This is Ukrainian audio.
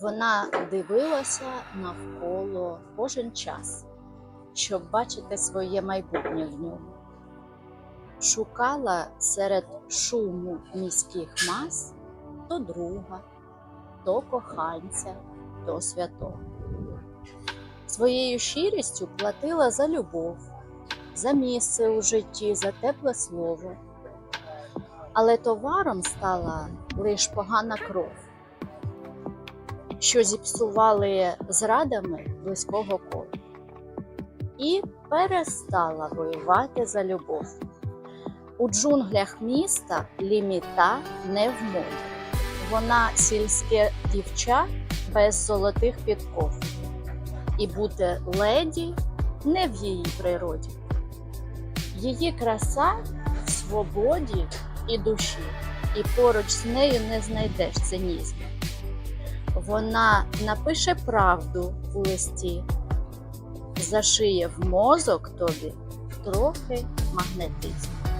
Вона дивилася навколо кожен час, щоб бачити своє майбутнє в ньому. Шукала серед шуму міських мас то друга, то коханця, то святого. Своєю щирістю платила за любов, за місце у житті, за тепле слово. Але товаром стала лише погана кров, що зіпсували зрадами близького кола, і перестала воювати за любов. У джунглях міста ліміта не в моді. Вона сільське дівча без золотих підков. І бути леді не в її природі. Її краса в свободі і душі, і поруч з нею не знайдеш цинізму. Вона напише правду у листі, зашиє в мозок тобі трохи магнетизму.